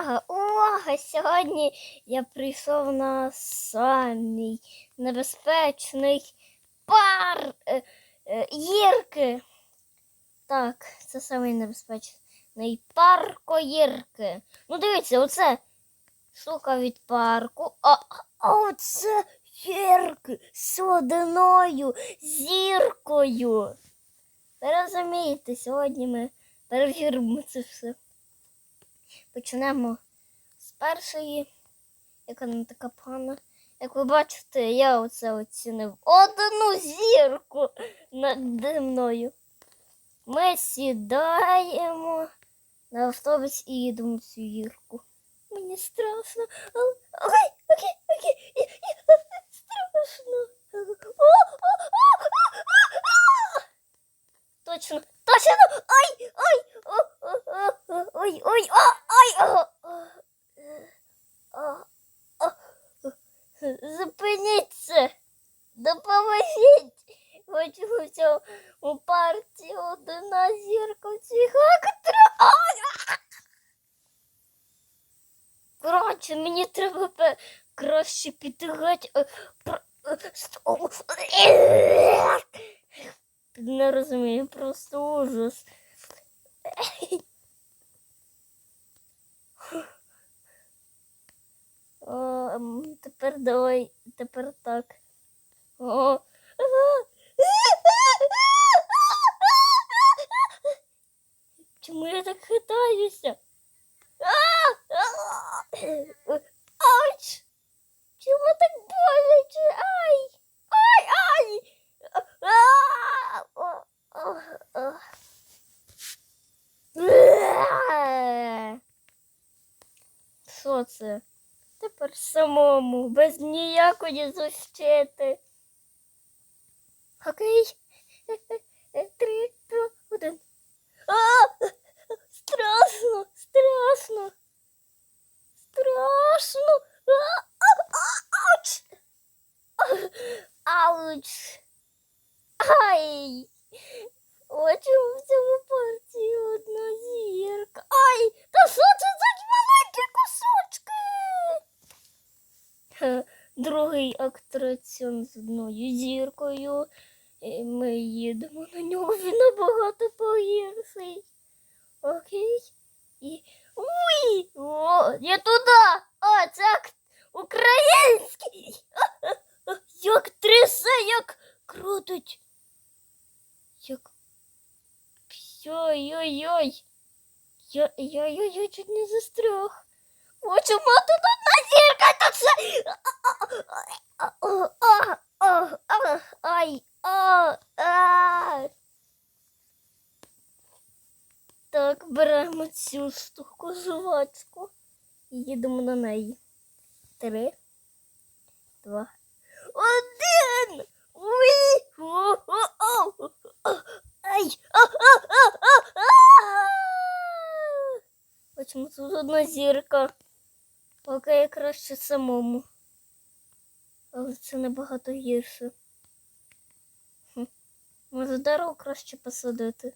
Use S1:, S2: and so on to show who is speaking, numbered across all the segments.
S1: Увага! Увага! Сьогодні я прийшов на самий небезпечний пар е, е, гірки. Так, це самий небезпечний парко гірки. Ну, дивіться, оце штука від парку. А, а оце гірки з одною зіркою. Ви розумієте, сьогодні ми перевіримо це все. Почнемо з першої, яка не така погана. Як ви бачите, я оце оцінив одну зірку над мною. Ми сідаємо на автобус і їдемо в цю гірку. Мені страшно. але- Окей, окей, окей. Страшно. Точно, ой, о, о, о, о, ой, ой, о, ой, о, о, е, о, о. Зупиніться! Допоможіть! Хочу в цьому парті одна зірка в цих. Коротше, мені треба краще піти геть. Не розумію, просто ужас. О, ем, тепер давай, тепер так. О. Чому я так хитаюся? Ауч! Чому так боляче? Ай! Ай, ай! Що це? Тепер самому, без ніякої защити. Окей. Три, два, один. А! Страшно, страшно. Страшно. Ауч! Ауч. Ай! Очі в цьому парті одна зірка. Ай! Та що це за маленькі кусочки? Другий атракціон з одною зіркою. І ми їдемо на нього, він набагато погірший. Окей. І. Уй! О, я туди! А, це ак- український! Як трясе, як крутить. Як. Ой-ой-ой. Я чуть не застряг. О, чому тут одна а. Так, беремо цю штуку жувачку і їдемо на неї. Три, два, один. О, Ай! Почему тут одна зірка? Окей, краще самому. Але це набагато гірше. Може, дерево краще посадити.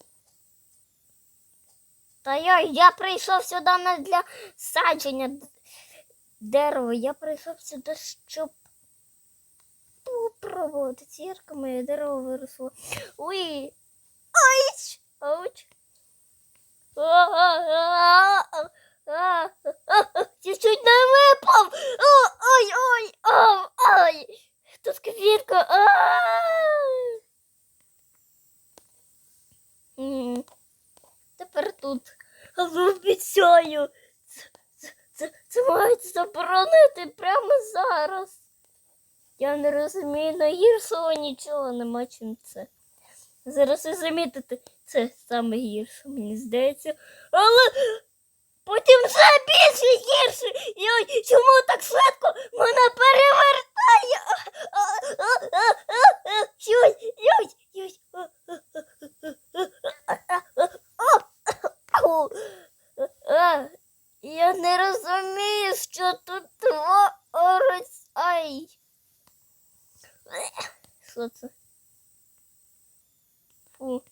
S1: Та я, я прийшов сюди не для садження дерева. Я прийшов сюди, щоб попробувати. Зірка моє дерево виросло. Уй! Айч! Ауч! Я чуть не випав! Ой, ой, ой, ой! Тут квітка! Тепер тут. Обіцяю. Це, мають заборонити прямо зараз. Я не розумію, найгіршого нічого нема чим це. Зараз ви замітите, це саме гірше, мені здається. Але потім все більше гірше. Йой, чому так швидко мене перевертає? А, а, а, а, а, Йой, йой, йой. А, а, а, а, а, а, ау. А, Я не розумію, що тут твориться. Ай. Що це? Фу.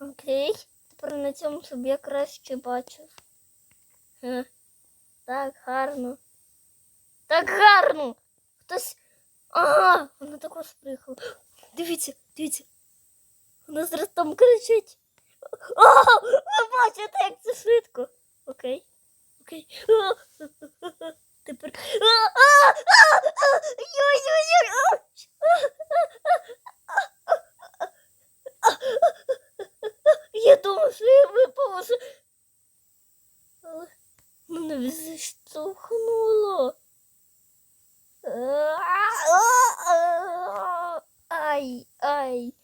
S1: Окей. Тепер на цьому щоб я краще бачив. Так, гарно. Так гарно. Хтось. Ага, вона також приїхала. Дивіться, дивіться. Вона зараз там кричить. О, ви бачите, як це швидко. Окей. Окей. Тепер. Я думав, що я випала. Мене зіштовхнуло. Ай, ай.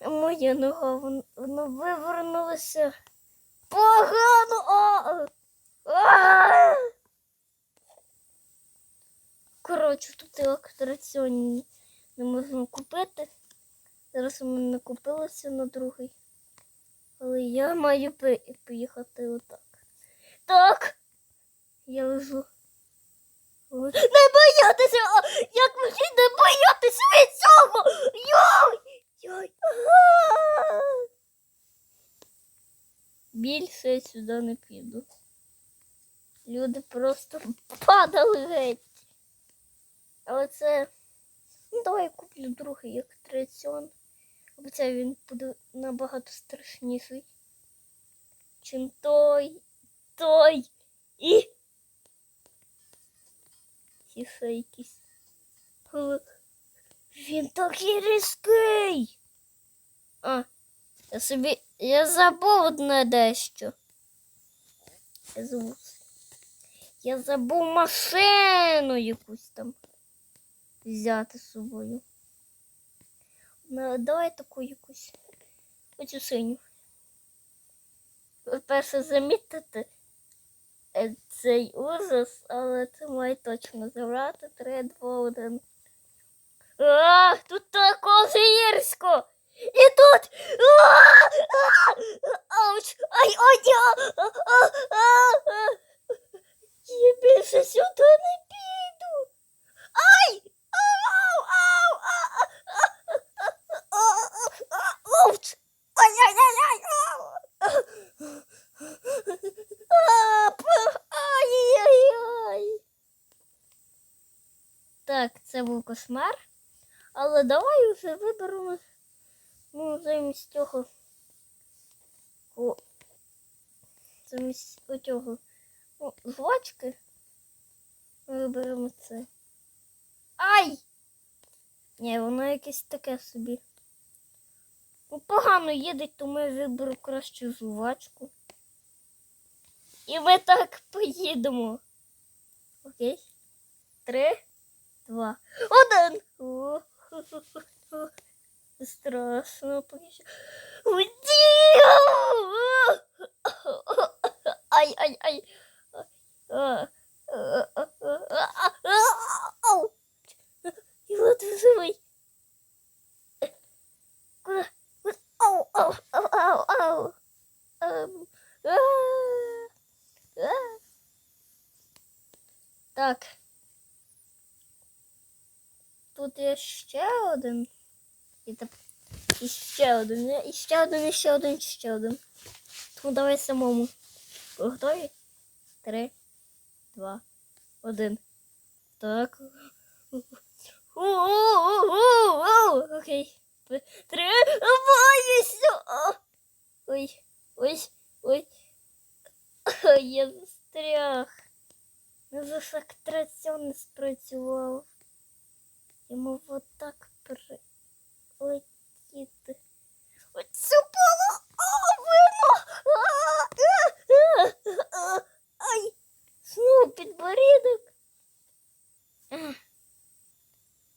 S1: Моя нога, вон- вона вивернулася. Погано. А! Коротше, тут електроціонні не можна купити. Зараз у мене купилося на другий. Але я маю поїхати отак. Так. Я лежу. Не боятися! Як мені не боятися від цього? Йой! Йой! Більше я сюди не піду. Люди просто падали геть. Але це. Ну, давай я куплю другий як традиціон. Обіцяю, він буде набагато страшніший. Чим той, той і. І ще якийсь. Він такий різкий. А, я собі. Я забув одне дещо. Я забув. Машину якусь там взяти з собою. Ну, давай таку якусь. Оцю синю. Ви перше замітите цей ужас, але це має точно забрати. Три, два, один. Ах, тут такого гірсько! І тут! Ауч! Ай, ой, я! Я більше сюди не піду! Ай! Ау! Ау! А, а, а, а, а, а, Ауч! Ай-яй-яй-яй! Ау! А, п- Ай-яй-яй! Так, це був кошмар. Але давай вже виберемо ну, замість цього. О, замість оцього. Ну, жвачки. Виберемо це. Ай! Ні, воно якесь таке собі. Ну, погано їде, тому я виберу краще жувачку. І ми так поїдемо. Окей. Три, два, один. О, хо-хо-хо. Страшно поки що. Уйди! Ай, ай, ай. А, а, а, а, а, а, ау. І от живий. Куда? Куда? Ау, ау, ау, ау, ау. Ем, а, а. Так. Тут є ще один. І, теп... і ще один. І ще один, і ще один, і ще один. Тому давай самому. Готові? Три, два, один. Так. Окей. Три. Боюся. Ой, ой, ой. Я застряг. Ну, за не спрацював. Я мав отак перелетіти. Оцю половину! Ай! Знову підборідок.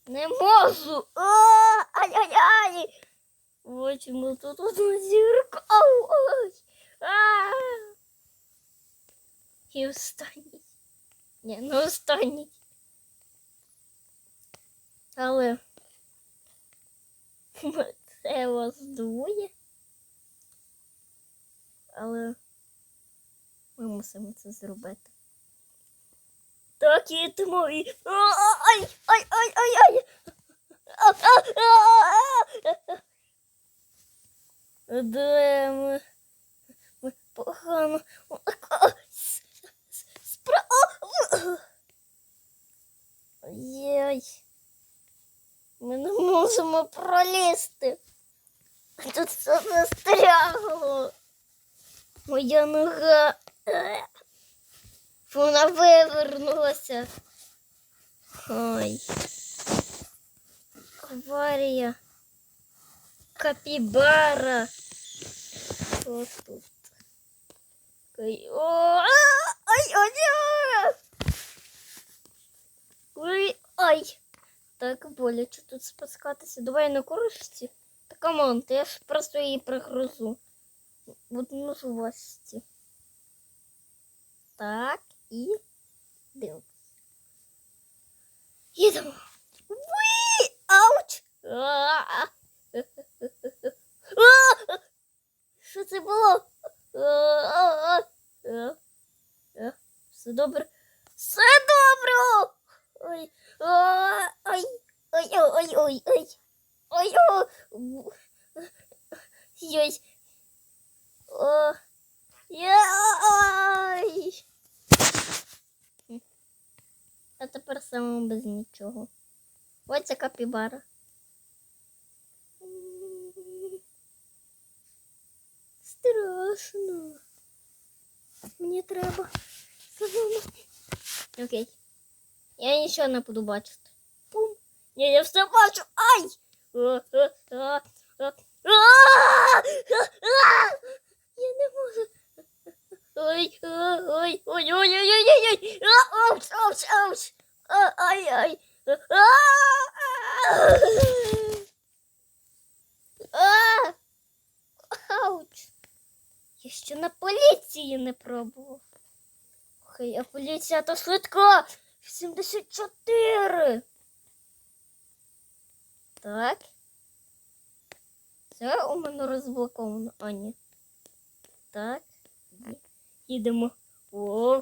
S1: Не можу. Ай-ай-ай! Бачимо тут одну зірку. Ай. І останній. Ні, не останній. Але це вас двоє, Але ми мусимо це зробити. Так і тому і... Ай! Ай! Ай! Ай! Ай! Да, ми... Ми погано... Спра... Ой-ой! Ми погано. А, с- можемо пролізти. Тут все застрягло. Моя нога. Е. Вона вивернулася. Ой. Аварія. Капібара. Що тут? Ой, о, а, ай, ой, ой, ой, ай. Так боляче тут спускатися. Давай на курочці. Та камон, то я ж просто її пригрузу. Буду носувати. Так, і дивимось. Їдемо. Уи! Ауч! Що це було? Все добре. Все добре. Ой, ой, ой, ой, ой, ой. Ой, о. Йой. О. Яй. А тепер саме без нічого. Ось це капібара. Страшно. Мені треба. Окей. Я нічого не буду бачити. Пум. Ні, я все бачу. Ай! А. А! А! Я не можу. Ой, ой, ой, ой, ой, ой, ой, ой. Ауч, ауч, ауч. Ай, ай. Ауч. Я ще на поліції не пробував. Хай, а поліція то швидка. 74. Так. Це у мене розблоковано. А, ні. Так. Їдемо. О,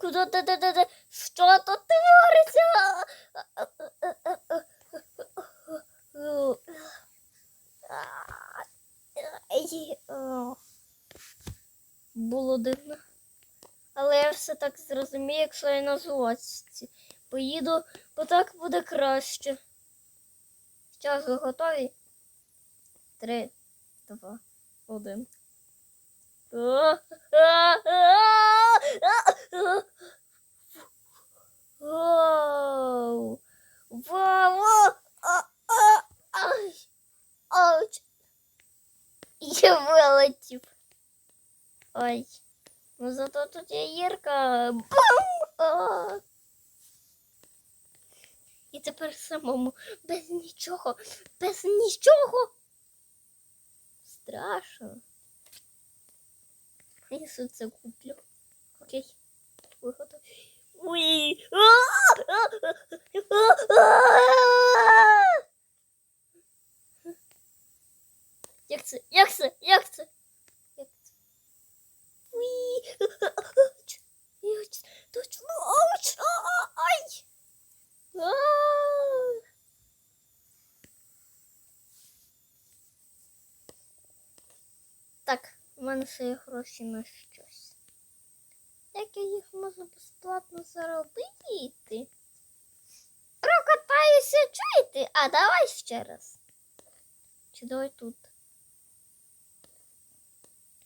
S1: Куди ти, ти, ти, ти? Що тут твориться? А, а, а, а, а, а, а, ай, о. Було дивно. Але я все так зрозумію, якщо я на злості. Поїду, бо так буде краще. Зараз ви готові? Три, два, один. Вау! Я вилетів. Ой. Ну зато тут є Єрка. Бум! І тепер самому без нічого, без нічого. Страшно. Я це куплю. Окей. Ви готові? Уй! А! А! А! А! Як це? Як це? Як це? Як це? Уй! Ауч! Точно! Ауч! А! А! Ай! А! Так, у мене є гроші на щось. Як я їх можу безплатно заробити? Прокатаюся, чуєте? А давай ще раз. Чи давай тут?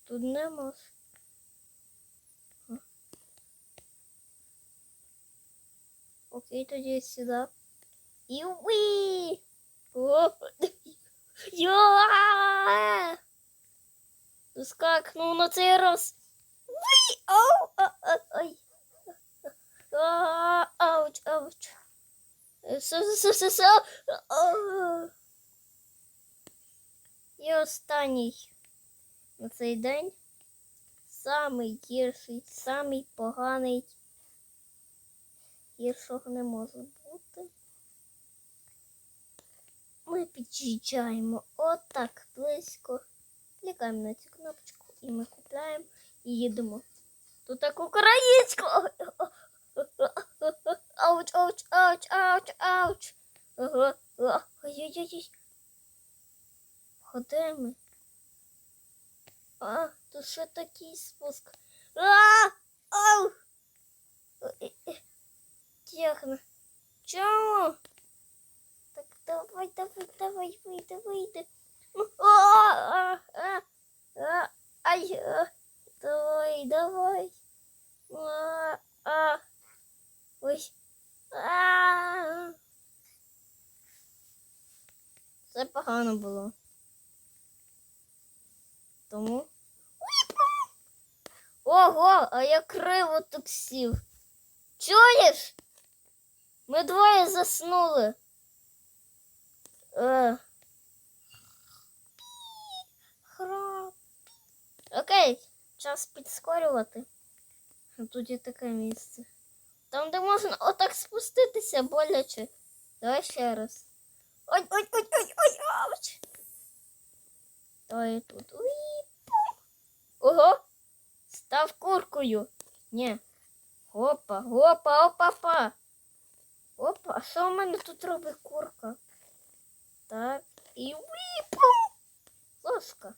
S1: Тут не можу. Окей, тоді сюди. І уи! Скакнув на цей раз. А, Ауч, ауч. І останній на цей день. Самий гірший, самий поганий. Гіршого не може бути. Ми під'їжджаємо отак близько. Клікаємо на цю кнопочку і ми купляємо і їдемо. Тут так українську. Ауч, ауч, ауч, ауч, ауч. Ой-ой-ой. Ходимо. А, тут ще такий спуск. А! Ау! Е, Тягне. чому? Так, давай, давай, давай, вийди, вийди. Ай, давай, давай. Ой. Це погано було. Тому. Ого, а я криво тут сів. Чуєш? Ми двоє заснули. Е. Окей, час підскорювати. Тут є таке місце. Там, де можна отак спуститися боляче. Давай ще раз. Ой, ой, ой, ой, ой, ауч. Давай тут. Уї. Ого! Став куркою. Ні. Опа, опа, опа, опа. Опа, а що в мене тут робить курка? Так, і випум. Ложка.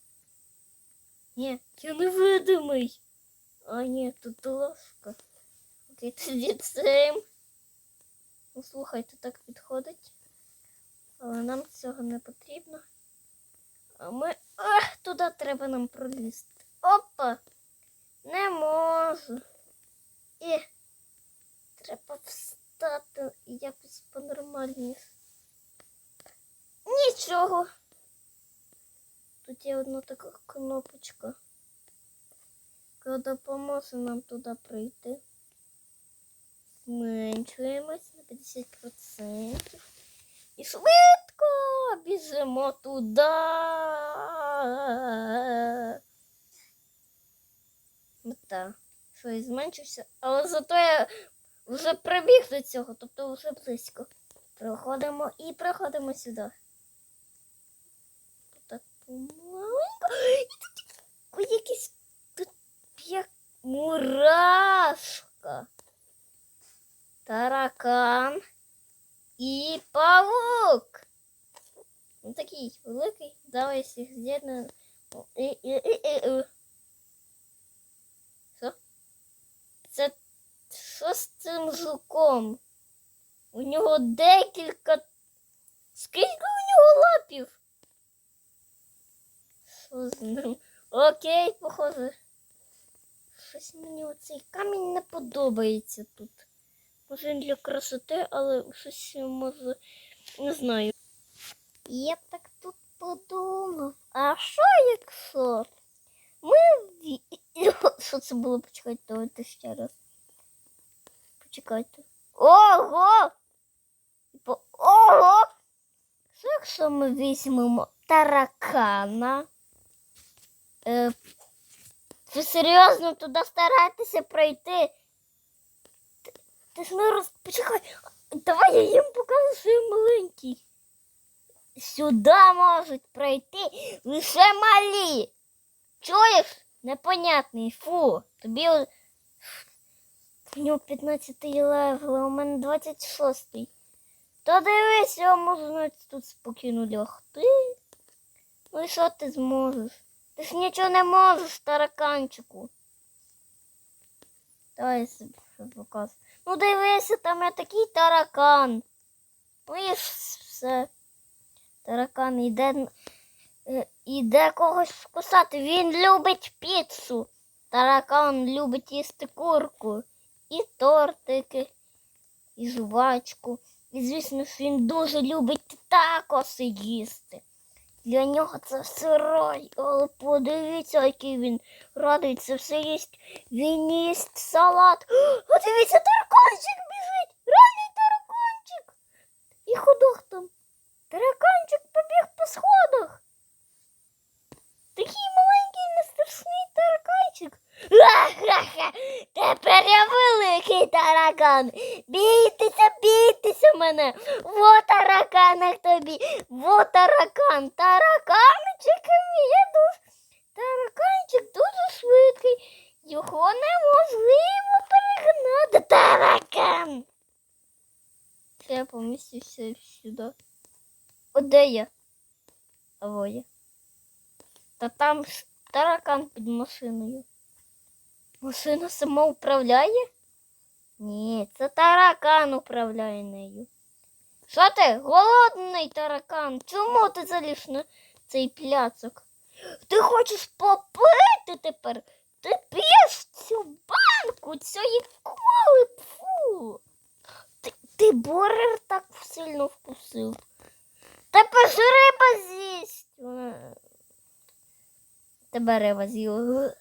S1: Ні, я невидимий. А ні, тут ложка. Окей, тоді цим. Ну, слухайте, так підходить. Але нам цього не потрібно. А ми. Ах, туди треба нам пролізти. Опа! Не можу. І треба встати якось по-нормальніше. Нічого. Тут є одна така кнопочка, яка допоможе нам туди прийти. Зменшуємось на 50%. І швидко біжимо туди. Мета. Що я зменшився, але зато я вже прибіг до цього, тобто вже близько. Проходимо і проходимо сюди. Помаленьку. І тут якийсь тут як мурашка. Таракан і павук. Він такий великий. Давай всіх з'єднуємо. О, і- і- і- і- і. Що? Це що з цим жуком? У нього декілька. Скільки у нього лапів? Що? Окей, похоже. Щось мені оцей камінь не подобається тут. Може він для красоти, але щось може не знаю. Я б так тут подумав. А що якщо? Ми Що це було? Почекайте, давайте ще раз. Почекайте. Ого! Ого! Що якщо ми візьмемо таракана? Е, ви серйозно туди стараєтеся пройти? Ти, ж не роз... Почекай, давай я їм покажу, що я маленький. Сюди можуть пройти лише малі. Чуєш? Непонятний. Фу. Тобі в нього 15 левел, а у мене 26. Та дивись, я можу навіть тут спокійно лягти. Ну і що ти зможеш? Ти ж нічого не можеш, тараканчику. Давай я собі щось. Ну дивися, там є такий таракан. І все. Таракан іде, е, іде когось вкусати. Він любить піцу. Таракан любить їсти курку. І тортики, і жувачку. І звісно ж він дуже любить такоси їсти. Для нього це все рай. Але подивіться, який він радий це все їсть. Він їсть салат. О, дивіться, тараканчик біжить! Ранній тараканчик! І ходок там. Тараканчик Тепер я великий таракан. Бійтеся, бійтеся мене. Во тараканах тобі. Во таракан. Тараканчик мій дуже. Тараканчик дуже швидкий. Його неможливо перегнати. Таракан. Я помістився сюди. О, де я? А во я. Та там таракан під машиною. Машина сама управляє? Ні, це таракан управляє нею. Що ти? Голодний таракан? Чому ти заліз на цей пляцок? Ти хочеш попити тепер? Ти п'єш цю банку цієї коли. Фу. Ти, ти борер так сильно вкусив. Тепер ж риба з'їсть. Тебе риба з'їла.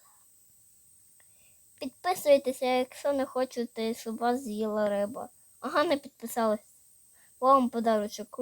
S1: Підписуйтеся, якщо не хочете, щоб вас з'їла риба. Ага, не підписались. Вам подарочок.